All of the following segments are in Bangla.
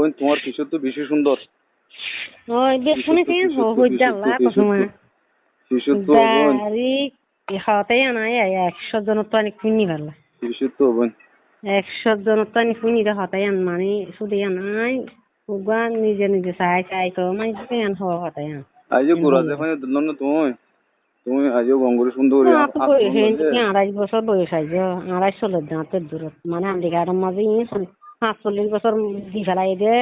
বোন তোমার কিশোর তো বেশি সুন্দর। ওই কসমা তো বোন। একশো তো অনেক তো বোন। একশো তো অনেক রে হতাই আন মানে শুধু আনাই নিজে নিজে চাই চাই তো মানে কেন হওয়া হতাই আন। আজও গোরা দেখো দিলাম তুমি। তুমি আজও গঙ্গরে সুন্দর বয়স আড়াই বছর বয়স আইজ আড়াই চল্লিশ দাঁতের দূরত মানে আন্দিগাড়ের মাঝে ই পাঁচচল্লিশ বছর দি ফেলাই দে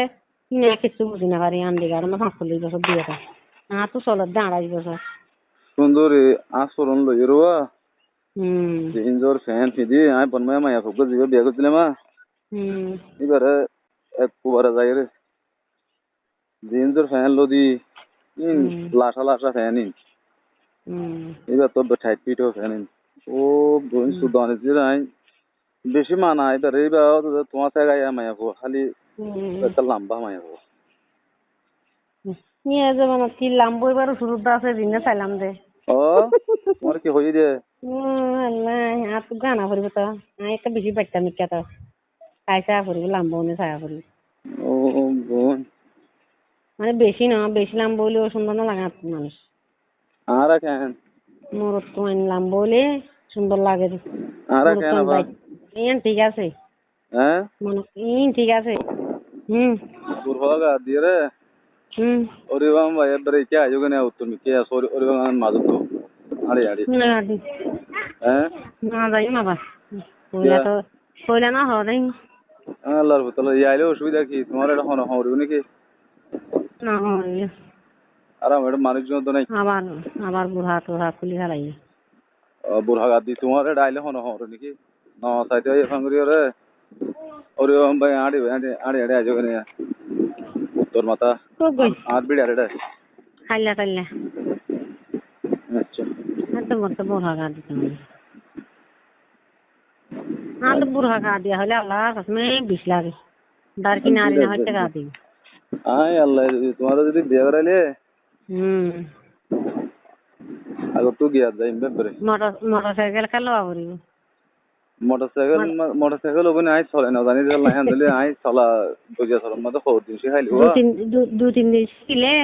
না কিছু বুঝি না পারি আন্দিগাড়ের মাঝে পাঁচচল্লিশ বছর দিয়ে দেয় আর তো চলত দে আড়াই বছর। সুন্দর আচরণ লই রোয়া। হুম। জিন্সর ফ্যান ফিদি আই বনমায়া মায়া ফুক জিবে বিয়া করছিলাম হুম। এবারে এক কুবারে যাই রে। জিন্সর ফ্যান লদি। লাসা লাসা ফ্যান ইন। এবার তো ঠাইট ফিট ফ্যান ইন। ও বোন সুদানে জিরাই বেশি মানা এইবার তোমার জায়গায় মায়া খালি একটা লম্বা মায়া নিয়ে যাবেন কি লাম্বো এবার শুরুতে আছে দিনে চাইলাম দে। ও তোমার কি দে হুম আর তো গানা ফুরিব তো। আমি একটা বেশি বাচ্চা মিক্কা তো। খাই চায়া ফুরিব লাম্বো নে চায়া ফুরিব ও বোন মানে বেশি না বেশি লাম্বো হলেও সুন্দর না লাগে মানুষ। আর কেন মোর তো লাম্বো হলে সুন্দর লাগে। আর কেন আবার? ইন ঠিক আছে। হ্যাঁ? মনে ইন ঠিক আছে। হুম। বুরহাগা দিয়ে রে। হুম। ওরে বাবা এবারে কে আয়োগ না উত্তর কে সরি ওরে বাবা মাঝে তো। আরে আরে। না হ্যাঁ? না যাই না বা কইলা তো কইলা না হদাই আল্লাহর তাহলে ইয়াইলে অসুবিধা কি? তোমার এটা হন হরবে নাকি? না আর আমার এটা মানুষজন তো নাই। আবার আবার বুড়া টুড়া খুলি তোমার এটা আইলে হন হর নাকি? ন সাইতে ওই ফাঙ্গুরি ওরে ওরে ভাই আড়ি আড়ি আড়ি আড়ি আয়োগ না উত্তর মাতা তো গই আর বিড়ি আর এটা খাইলা খাইলা আচ্ছা এত মতো বুড়া গা দিতে আর তো বুড়া গা দিয়া হলে আল্লাহ কসমে বিষ লাগে দার কিনারে না হচ্ছে গা দিই আয় আল্লাহ তোমার যদি বিয়ে করাইলে হুম আগত তো গিয়া যাই ব্যাপারে মোটর মোটর সাইকেল খেলো আবরিব মোটরসাইকেল মোটরসাইকেল হবে না আই চলে না জানি লাইন দিলে আই চলা বুঝিয়া চলার মধ্যে খবর দিন সে খাইলি তিন দিন শিখিলে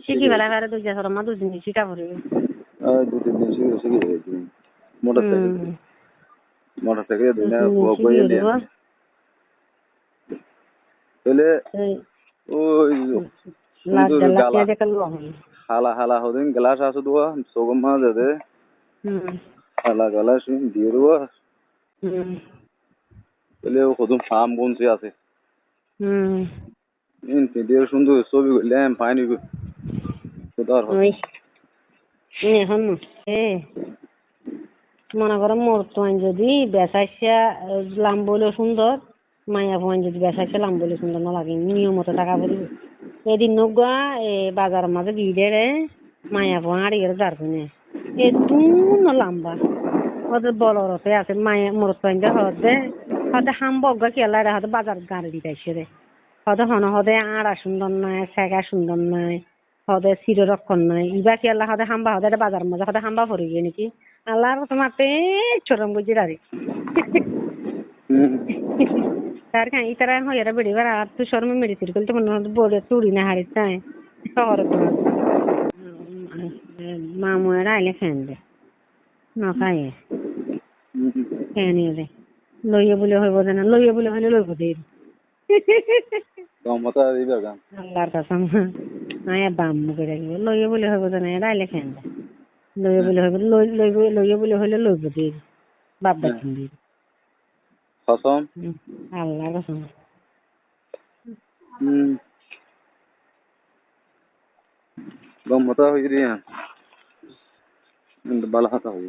শিখি বেলা দুই দিন শিখা তিন দিন শিখে শিখে মোটরসাইকেল মোটরসাইকেল তাহলে ওই সুন্দর গালা হল হালা হালা হদিন গ্লাস আসু দুয়া সোগম মা দে হুম শুন দিয়ে দেবো তাহলে কদম ফার্ম আছে হুম ইন সুন্দর ছবি করলাম এখন এ মনে করো মোর তোয়ান যদি বেসাইসা লাম্বলে সুন্দর মায়া ফোয়ান যদি বেসাইসা লাম্বলে সুন্দর না লাগে নিয়মত টাকা পড়িব এদিন নগুয়া এ বাজার মাঝে বিড়ে মায়া ফোয়া আড়ি গেলে যার কিনে এ দূর লম্বা। ওদের বলরতে আছে, মায়া মোর তোয়ান দে হদে হদে হাম বগা কেলা রে হদে বাজার গাড়ি দিতাইছে রে। হদে হন হদে আড়া সুন্দর নাই সেগা সুন্দর নাই হদে চির রক্ষণ নাই। ইবা কি আল্লাহ হদে হাম্বা হদে বাজার মধ্যে হদে হাম্বা পড়ে গিয়ে নাকি। আল্লাহর তোমাতে চরম বুঝি রারি। তার কাঁ ইতারা হইয়ারা বেড়ি বার আর তুই শর্মে মেডিসিন করলে তো মনে হয় না হারিস তাই শহর তোমার মামুয়েরা আইলে ফ্যান দে ন খাইয়ে ফ্যান দে লইয়ে বলে হইব জানা লইয়ে বলে হইলে লইব দে গমতা দিবার গান আল্লাহর কাছে আয়া বাম মুখে রাখিব লইয়ে বলে হইব জানা ফ্যান দে লইয়ে বলে হইব লই লইব লইয়ে বলে হইলে লইব দে বাপ বাচ্চা দিয়ে কসম আল্লাহর কাছে গমতা হই রে বালা হাতা হই